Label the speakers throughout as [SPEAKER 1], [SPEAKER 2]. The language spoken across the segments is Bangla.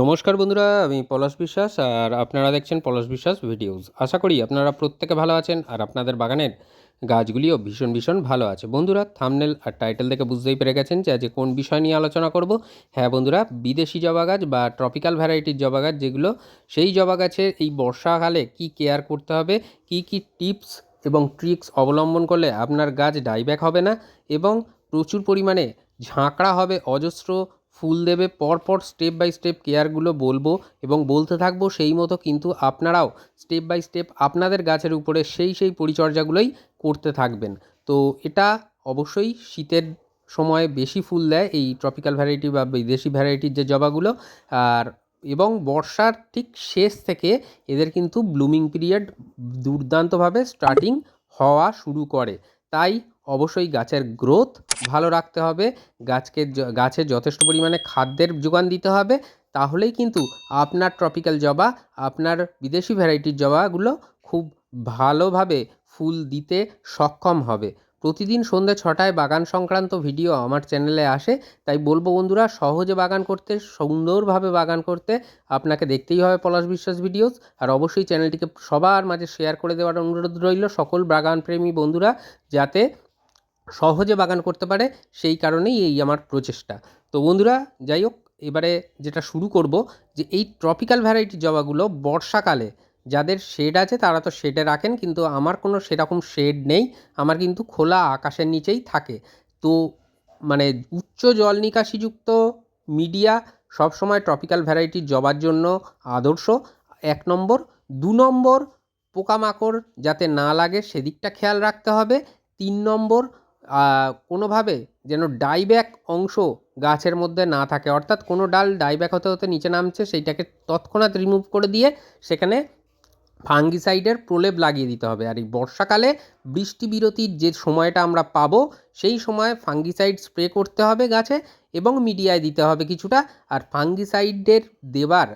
[SPEAKER 1] নমস্কার বন্ধুরা, আমি পলাশ বিশ্বাস আর আপনারা দেখছেন পলাশ বিশ্বাস ভিডিওস। আশা করি আপনারা প্রত্যেকে ভালো আছেন আর আপনাদের বাগানের গাছগুলিও ভীষণ ভীষণ ভালো আছে। বন্ধুরা থামনেল আর টাইটেল দেখে বুঝতেই পেরে গেছেন যে আজকে কোন বিষয় নিয়ে আলোচনা করব। হ্যাঁ বন্ধুরা, বিদেশি জবা গাছ বা ট্রপিক্যাল ভ্যারাইটির জবা গাছ যেগুলো, সেই জবা গাছের এই বর্ষাকালে কি কেয়ার করতে হবে, কি কি টিপস এবং ট্রিক্স অবলম্বন করলে আপনার গাছ ডাইব্যাক হবে না এবং প্রচুর পরিমাণে ঝাঁকড়া হবে, অজস্র ফুল দেবে, পরপর স্টেপ বাই স্টেপ কেয়ারগুলো বলব এবং বলতে থাকব সেই মতো কিন্তু আপনারাও স্টেপ বাই স্টেপ আপনাদের গাছের উপরে সেই সেই পরিচর্যাগুলোই করতে থাকবেন। তো এটা অবশ্যই শীতের সময় বেশি ফুল দেয় এই ট্রপিক্যাল ভ্যারাইটি বা বিদেশি ভ্যারাইটির যে জবাগুলো। আর এবং বর্ষার ঠিক শেষ থেকে এদের কিন্তু ব্লুমিং পিরিয়ড দুর্দান্তভাবে স্টার্টিং হওয়া শুরু করে। তাই অবশ্যই গাছের গ্রোথ ভালো রাখতে হবে। গাছকে গাছে যথেষ্ট পরিমাণে খাদ্যের যোগান দিতে হবে। তাহলেই কিন্তু আপনার ট্রপিক্যাল জবা, আপনার বিদেশি ভ্যারাইটির জবাগুলো খুব ভালোভাবে ফুল দিতে সক্ষম হবে। প্রতিদিন সন্ধ্যে ছটায় বাগান সংক্রান্ত ভিডিও আমার চ্যানেলে আসে। তাই বলব বন্ধুরা, সহজে বাগান করতে, সুন্দরভাবে বাগান করতে আপনাকে দেখতেই হবে পলাশ বিশ্বাস ভিডিওস আর অবশ্যই চ্যানেলটিকে সবার মাঝে শেয়ার করে দেওয়ার অনুরোধ রইল সকল বাগানপ্রেমী বন্ধুরা, যাতে সহজে বাগান করতে পারে, সেই কারণেই এই আমার প্রচেষ্টা। তো বন্ধুরা, যাই হোক, এবারে যেটা শুরু করব যে এই ট্রপিক্যাল ভ্যারাইটি জবাগুলো বর্ষাকালে, যাদের শেড আছে তারা তো শেডে রাখেন, কিন্তু আমার কোনো সেরকম শেড নেই, আমার কিন্তু খোলা আকাশের নিচেই থাকে। তো মানে উচ্চ জল নিকাশিযুক্ত মিডিয়া সবসময় ট্রপিক্যাল ভ্যারাইটির জবার জন্য আদর্শ। এক নম্বর। দু নম্বর, পোকামাকড় যাতে না লাগে সেদিকটা খেয়াল রাখতে হবে। তিন নম্বর কোনোভাবে যেন ডাইব্যাক অংশ গাছের মধ্যে না থাকে। অর্থাৎ কোনো ডাল ডাইব্যাক হতে হতে নিচে নামছে, সেইটাকে তৎক্ষণাৎ রিমুভ করে দিয়ে সেখানে ফাঙ্গিসাইডের প্রলেপ লাগিয়ে দিতে হবে। আর এই বর্ষাকালে বৃষ্টি বিরতির যে সময়টা আমরা পাবো, সেই সময় ফাঙ্গিসাইড স্প্রে করতে হবে গাছে এবং মিডিয়ায় দিতে হবে কিছুটা। আর ফাঙ্গিসাইডের দেবার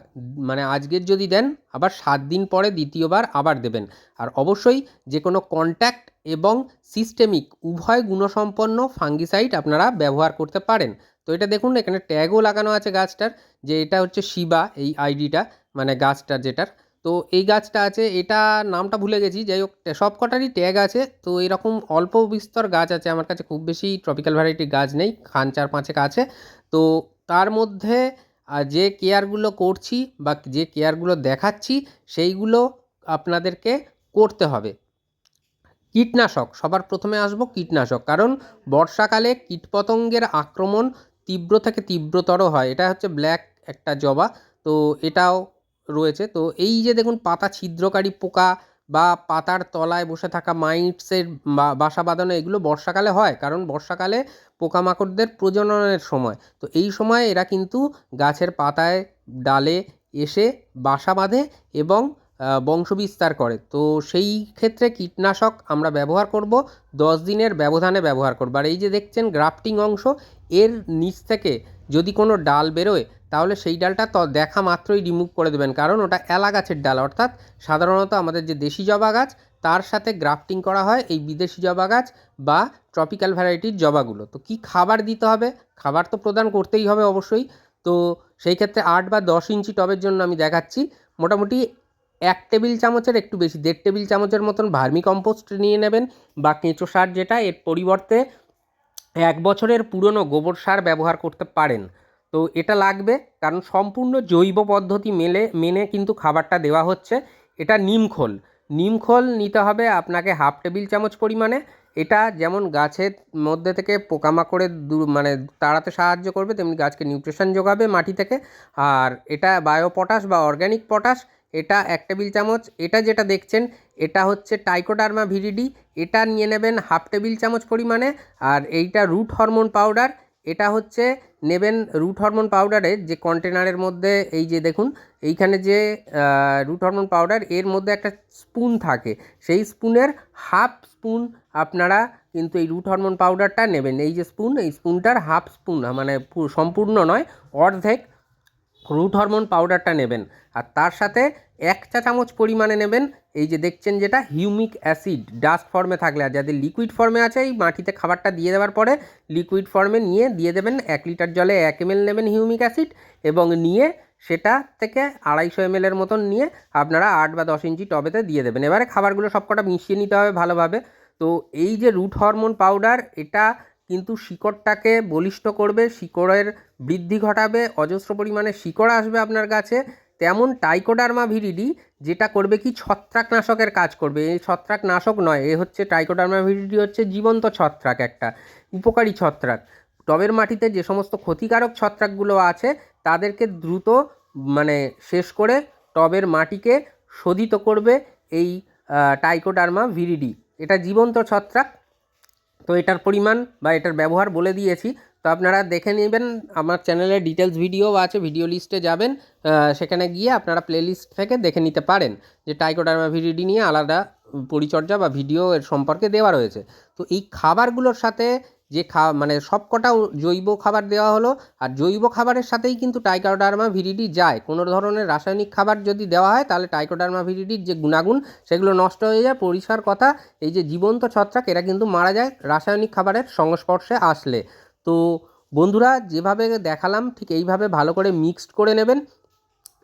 [SPEAKER 1] মানে আজকের যদি দেন, আবার সাত দিন পরে দ্বিতীয়বার আবার দেবেন। আর অবশ্যই যে কোনো কন্ট্যাক্ট এবং সিস্টেমিক উভয় গুণসম্পন্ন ফাঙ্গিসাইড আপনারা ব্যবহার করতে পারেন। তো এটা দেখুন, এখানে ট্যাগও লাগানো আছে গাছটার, যে এটা হচ্ছে শিবা, এই আইডিটা মানে গাছটার যেটার। তো এই গাছটা আছে, এটা নামটা ভুলে গেছি, যাই হোক সব কটারই ট্যাগ আছে। তো এরকম অল্প বিস্তর গাছ আছে, আমার কাছে খুব বেশি ট্রপিক্যাল ভ্যারাইটি গাছ নেই, খান চার পাঁচেক আছে। তো তার মধ্যে যে কেয়ারগুলো করছি বা যে কেয়ারগুলো দেখাচ্ছি, সেইগুলো আপনাদেরকে করতে হবে। কীটনাশক, সবার প্রথমে আসব কীটনাশক। কারণ বর্ষাকালে কীটপতঙ্গের আক্রমণ তীব্র থেকে তীব্রতর হয়। এটা হচ্ছে ব্ল্যাক একটা জবা। তো এটাও রয়েছে। তো এই যে দেখুন, পাতা ছিদ্রকারী পোকা বা পাতার তলায় বসে থাকা মাইটসের বাসা বাঁধানো, এগুলো বর্ষাকালে হয়। কারণ বর্ষাকালে পোকামাকড়দের প্রজননের সময়। তো এই সময় এরা কিন্তু গাছের পাতায় ডালে এসে বাসা বাঁধে এবং বংশবিস্তার করে। তো সেই ক্ষেত্রে কীটনাশক আমরা ব্যবহার করব, দশ দিনের ব্যবধানে ব্যবহার করব। আর এই যে দেখছেন গ্রাফটিং অংশ, এর নিচ থেকে যদি কোনো ডাল বেরোয়, তাহলে সেই ডালটা ত দেখা মাত্রই রিমুভ করে দেবেন। কারণ ওটা এলা গাছের ডাল, অর্থাৎ সাধারণত আমাদের যে দেশি জবা গাছ, তার সাথে গ্রাফটিং করা হয় এই বিদেশি জবা গাছ বা ট্রপিক্যাল ভ্যারাইটির জবাগুলো। তো কি খাবার দিতে হবে? খাবার তো প্রদান করতেই হবে অবশ্যই। তো সেই ক্ষেত্রে আট বা দশ ইঞ্চি টবের জন্য আমি দেখাচ্ছি। মোটামুটি এক টেবিল চামচের একটু বেশি, দেড় টেবিল চামচের মতন ভার্মি কম্পোস্ট নিয়ে নেবেন বা কেঁচো সার যেটা, এর পরিবর্তে এক বছরের পুরনো গোবর সার ব্যবহার করতে পারেন। তো এটা লাগবে, কারণ সম্পূর্ণ জৈব পদ্ধতি মেলে, মেনে কিন্তু খাবারটা দেওয়া হচ্ছে। এটা নিমখোল নিমখোল নিতে হবে আপনাকে হাফ টেবিল চামচ পরিমাণে। এটা যেমন গাছের মধ্যে থেকে পোকামাকড়ের দূর মানে তাড়াতে সাহায্য করবে, তেমনি গাছকে নিউট্রিশন যোগাবে মাটি থেকে। আর এটা বায়ো পটাশ বা অর্গ্যানিক পটাশ এটা এক টেবিল চামচ, এটা যেটা দেখছেন, এটা হচ্ছে টাইকোডার্মা ভিরিডি এটা নিয়ে নেবেন হাফ টেবিল চামচ পরিমাণে, আর এইটা রুট হরমোন পাউডার এটা হচ্ছে নেবেন রুট হরমোন পাউডারের যে কন্টেনারের মধ্যে, এই যে দেখুন, এইখানে যে রুট হরমোন পাউডার এর মধ্যে একটা স্পুন থাকে, সেই স্পুনের হাফ স্পুন আপনারা কিন্তু এই রুট হরমোন পাউডারটা নেবেন। এই যে স্পুন এই স্পুনটার হাফ স্পুন মানে সম্পূর্ণ নয়, অর্ধেক রুট হরমোন পাউডারটা নেবেন। আর তার সাথে এক চা চামচ পরিমাণে নেবেন, এই যে দেখছেন যেটা হিউমিক অ্যাসিড ডাস্ট ফর্মে থাকলে। আর যাদের লিকুইড ফর্মে আছে, এই মাটিতে খাবারটা দিয়ে দেওয়ার পরে লিকুইড ফর্মে নিয়ে দিয়ে দেবেন এক লিটার জলে এক এম নেবেন হিউমিক অ্যাসিড এবং নিয়ে সেটা থেকে আড়াইশো এম এর মতন নিয়ে আপনারা আট বা দশ ইঞ্চি টবেতে দিয়ে দেবেন। এবারে খাবারগুলো সবকটা মিশিয়ে নিতে হবে ভালোভাবে। তো এই যে রুট হরমোন পাউডার এটা কিন্তু শিকড়টাকে বলিষ্ঠ করবে, শিকড়ের বৃদ্ধি ঘটাবে, অজস্র পরিমাণে শিকড় আসবে আপনার কাছে তেমন টাইকোডার্মা ভিরিডি যেটা করবে কি ছত্রাকনাশকের কাজ করবে। এই ছত্রাকনাশক নয়, এ হচ্ছে টাইকোডার্মা ভিরিডি হচ্ছে জীবন্ত ছত্রাক একটা, উপকারী ছত্রাক। টবের মাটিতে যে সমস্ত ক্ষতিকারক ছত্রাকগুলো আছে, তাদেরকে দ্রুত মানে শেষ করে টবের মাটিকে শোধিত করবে এই টাইকোডার্মা ভিরিডি। এটা জীবন্ত ছত্রাক তো এটার পরিমাণ বা এটার ব্যবহার বলে দিয়েছি। তো আপনারা দেখে নেবেন, আমার চ্যানেলে ডিটেলস ভিডিও আছে, ভিডিও লিস্টে যাবেন সেখানে গিয়ে আপনারা প্লেলিস্ট থেকে দেখে নিতে পারেন যে টাইকোডার্মা ভিডিডি নিয়ে আলাদা পরিচর্যা বা ভিডিও এর সম্পর্কে দেওয়া রয়েছে। তো এই খাবারগুলোর সাথে যে খা মানে সবকটা জৈব খাবার দেওয়া হলো, আর জৈব খাবারের সাথেই কিন্তু টাইকোডার্মা ভিরিডি যায়। কোনো ধরনের রাসায়নিক খাবার যদি দেওয়া হয়, তাহলে টাইকোডার্মা ভিরিডির যে গুণাগুণ, সেগুলো নষ্ট হয়ে যায়। পরিষ্কার কথা, এই যে জীবন্ত ছত্রাক, এরা কিন্তু মারা যায় রাসায়নিক খাবারের সংস্পর্শে আসলে। তো বন্ধুরা, যেভাবে দেখালাম, ঠিক এইভাবে ভালো করে মিক্সড করে নেবেন।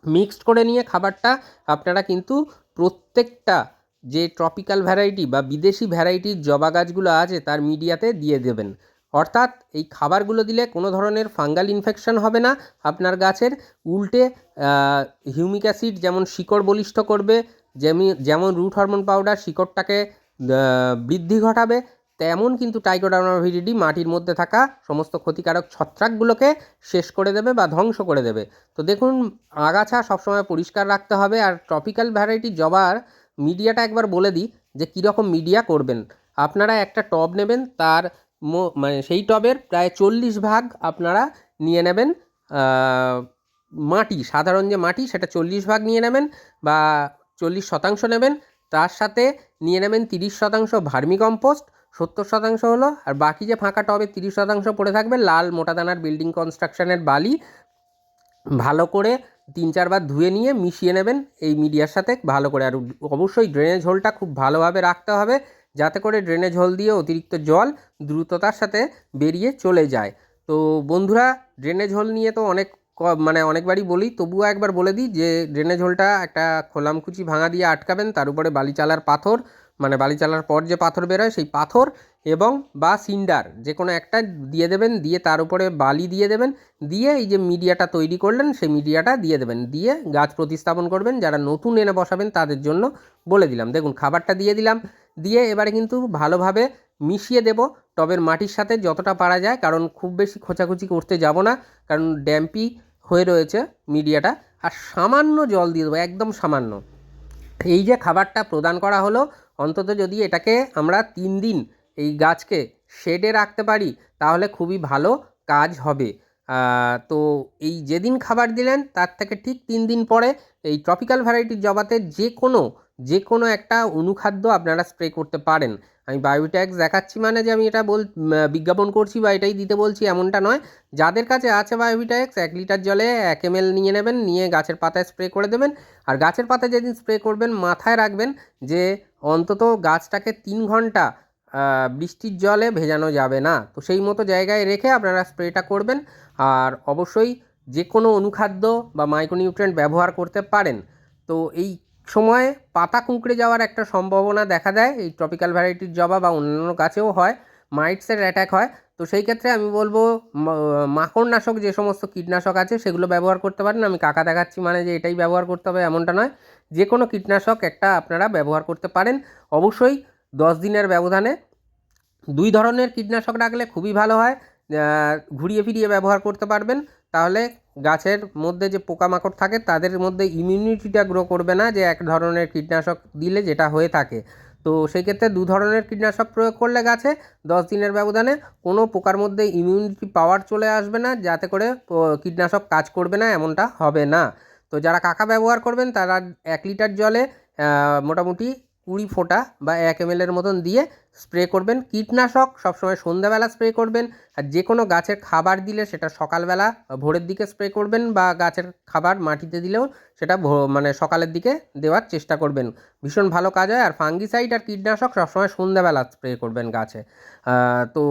[SPEAKER 1] মিক্সড করে নিয়ে খাবারটা আপনারা কিন্তু প্রত্যেকটা যে ট্রপিক্যাল ভ্যারাইটি বা বিদেশি ভ্যারাইটির জবা গাছগুলো আছে তার মিডিয়াতে দিয়ে দেবেন। অর্থাৎ এই খাবারগুলো দিলে কোনো ধরনের ফাঙ্গাল ইনফেকশন হবে না। আপনার গাছের উল্টে হিউমিক অ্যাসিড যেমন শিকড় বলিষ্ঠ করবে যেমনি যেমন রুট হরমোন পাউডার শিকড়টাকে বৃদ্ধি ঘটাবে, তেমন কিন্তু টাইকোডার্মা মাটির মধ্যে থাকা সমস্ত ক্ষতিকারক ছত্রাকগুলোকে শেষ করে দেবে বা ধ্বংস করে দেবে। তো দেখুন, আগাছা সবসময় পরিষ্কার রাখতে হবে আর ট্রপিক্যাল ভ্যারাইটি জবার মিডিয়াটা একবার বলে দিই যে কীরকম মিডিয়া করবেন। আপনারা একটা টব নেবেন, তার মানে সেই টবের প্রায় চল্লিশ ভাগ আপনারা নিয়ে নেবেন মাটি, সাধারণ যে মাটি সেটা চল্লিশ ভাগ নিয়ে নেবেন বা চল্লিশ শতাংশ নেবেন, তার সাথে নিয়ে নেবেন তিরিশ শতাংশ ভার্মি কম্পোস্ট, সত্তর শতাংশ হলো, আর বাকি যে ফাঁকা টবে তিরিশ শতাংশ পড়ে থাকবে, লাল মোটা দানার বিল্ডিং কনস্ট্রাকশনের বালি, ভালো করে তিন চারবার ধুয়ে নিয়ে মিশিয়ে নেবেন এই মিডিয়ার সাথে ভালো করে। আর অবশ্যই ড্রেনেজ হোলটা খুব ভালোভাবে রাখতে হবে যাতে করে ড্রেনেজ হোল দিয়ে অতিরিক্ত জল দ্রুততার সাথে বেরিয়ে চলে যায়। তো বন্ধুরা ড্রেনেজ হোল নিয়ে তো অনেক মানে অনেকবারই বলি, তবুও একবার বলে দিই যে ড্রেনেজ হোলটা একটা খোলামকুচি ভাঙা দিয়ে আটকাবেন, তার উপরে বালি চালার পাথর মানে বালি চালার পর যে পাথর বেরোয় সেই পাথর এবং বা সিন্ডার, যে কোনো একটা দিয়ে দেবেন, দিয়ে তার উপরে বালি দিয়ে দেবেন, দিয়ে এই যে মিডিয়াটা তৈরি করলেন সেই মিডিয়াটা দিয়ে দেবেন। দিয়ে গাছ প্রতিস্থাপন করবেন, যারা নতুন এনে বসাবেন তাদের জন্য বলে দিলাম। দেখুন, খাবারটা দিয়ে দিলাম। দিয়ে এবারে কিন্তু ভালোভাবে মিশিয়ে দেব টবের মাটির সাথে যতটা পারা যায়, কারণ খুব বেশি খোঁচাখুচি করতে যাব না, কারণ ড্যাম্পি হয়ে রয়েছে মিডিয়াটা। আর সামান্য জল দিয়ে দেবো, একদম সামান্য। এই যে খাবারটা প্রদান করা হলো অন্তত যদি এটাকে আমরা তিন দিন এই গাছকে শেডে রাখতে পারি, তাহলে খুবই ভালো কাজ হবে। তো এই যেদিন খাবার দিলেন, তার থেকে ঠিক তিন দিন পরে এই ট্রপিক্যাল ভ্যারাইটির জবাতে যে কোনো যে কোনো একটা অনুখাদ্য আপনারা স্প্রে করতে পারেন। আমি বায়োট্যাক্স দেখাচ্ছি মানে যে আমি এটা বল বিজ্ঞাপন করছি বা এটাই দিতে বলছি এমনটা নয়। যাদের কাছে আছে বায়োভিটাক্স এক লিটার জলে এক এম নিয়ে নেবেন, নিয়ে গাছের পাতায় স্প্রে করে দেবেন। আর গাছের পাতায় যেদিন স্প্রে করবেন, মাথায় রাখবেন যে অন্তত গাছটাকে তিন ঘণ্টা বৃষ্টির জলে ভেজানো যাবে না। তো সেই মতো জায়গায় রেখে আপনারা স্প্রেটা করবেন। আর অবশ্যই যে কোনো অনুখাদ্য বা মাইক্রোনিউট্রেন্ট ব্যবহার করতে পারেন। তো এই সময় পাতা কুঁকড়ে যাওয়ার একটা সম্ভাবনা দেখা দেয়। এই ট্রপিক্যাল ভ্যারাইটির জবা বা অন্যান্য গাছেও হয় মাইটসের অ্যাটাক হয়। তো সেই ক্ষেত্রে আমি বলব মাকড়নাশক যে সমস্ত কীটনাশক আছে, সেগুলো ব্যবহার করতে পারেন। আমি কাকা দেখাচ্ছি মানে যে এটাই ব্যবহার করতে হবে, এমনটা নয়। যে কোনো কীটনাশক একটা আপনারা ব্যবহার করতে পারেন। অবশ্যই দশ দিনের ব্যবধানে। দুই ধরনের কীটনাশক রাখলে খুবই ভালো হয়। ঘুরিয়ে ফিরিয়ে ব্যবহার করতে পারবেন। তাহলে গাছের মধ্যে যে পোকামাকড় থাকে, তাদের মধ্যে ইমিউনিটিটা গ্রো করবে না যে এক ধরনের কীটনাশক দিলে যেটা হয়ে থাকে। তো সেই ক্ষেত্রে দু ধরনের কীটনাশক প্রয়োগ করলে গাছে দশ দিনের ব্যবধানে কোনো পোকার মধ্যে ইমিউনিটি পাওয়ার চলে আসবে না, যাতে করে কীটনাশক কাজ করবে না, এমনটা হবে না। তো যারা কাকা ব্যবহার করবেন, তারা এক লিটার জলে মোটামুটি কুড়ি ফোঁটা বা এক এম এর মতন দিয়ে স্প্রে করবেন। কীটনাশক সবসময় সন্ধ্যাবেলা স্প্রে করবেন আর যে কোনো গাছের খাবার দিলে সেটা সকালবেলা ভোরের দিকে স্প্রে করবেন বা গাছের খাবার মাটিতে দিলেও সেটা মানে সকালের দিকে দেওয়ার চেষ্টা করবেন। ভীষণ ভালো কাজ হয়। আর ফাঙ্গিসাইড আর কীটনাশক সবসময় সন্ধ্যাবেলা স্প্রে করবেন গাছে। তো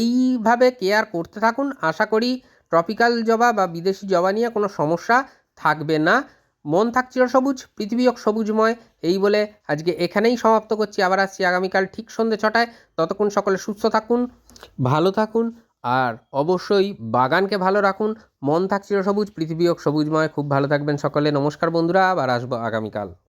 [SPEAKER 1] এইভাবে কেয়ার করতে থাকুন। আশা করি ট্রপিক্যাল জবা বা বিদেশি জবা নিয়ে কোনো সমস্যা থাকবে না। মন থাক চিরসবুজ পৃথিবী হোক সবুজময়, এই বলে আজকে এখানেই সমাপ্ত করছি। আবার আসছি আগামীকাল ঠিক সন্ধ্যে ছটায়। ততক্ষণ সকলে সুস্থ থাকুন, ভালো থাকুন, আর অবশ্যই বাগানকে ভালো রাখুন। মন থাক চিরসবুজ পৃথিবী হোক সবুজময়। খুব ভালো থাকবেন সকলে। নমস্কার বন্ধুরা, আবার আসব আগামীকাল।